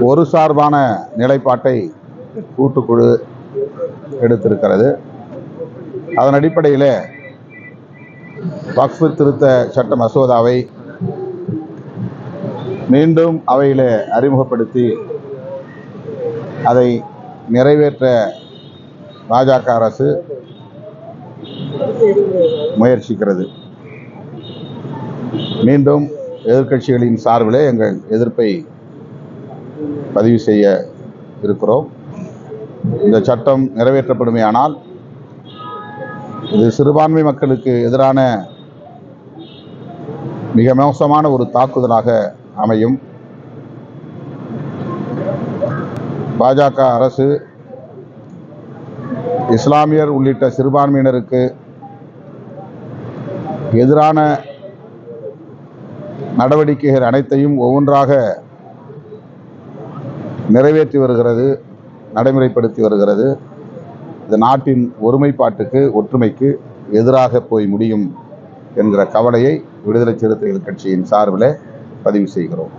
ஒரு சார்பான நிலைப்பாட்டை கூட்டுக்குழு எடுத்திருக்கிறது. அதன் அடிப்படையில் வக்ஃபு திருத்த சட்ட மசோதாவை மீண்டும் அவையில் அறிமுகப்படுத்தி அதை நிறைவேற்ற பாஜக அரசு முயற்சிக்கிறது. மீண்டும் எதிர்க்கட்சிகளின் சார்பிலே எங்கள் எதிர்ப்பை பதிவு செய்ய இருக்கிறோம். இந்த சட்டம் நிறைவேற்றப்படுமேயானால் இது சிறுபான்மை மக்களுக்கு எதிரான மிக மோசமான ஒரு தாக்குதலாக அமையும். பாஜக அரசு இஸ்லாமியர் உள்ளிட்ட சிறுபான்மையினருக்கு எதிரான நடவடிக்கைகள் அனைத்தையும் ஒவ்வொன்றாக நிறைவேற்றி வருகிறது நடைமுறைப்படுத்தி வருகிறது. இந்த நாட்டின் ஒருமைப்பாட்டுக்கு ஒற்றுமைக்கு எதிராக போய் முடியும் என்கிற கவலையை விடுதலை சிறுத்தைகள் கட்சியின் சார்பில் பதிவு செய்கிறோம்.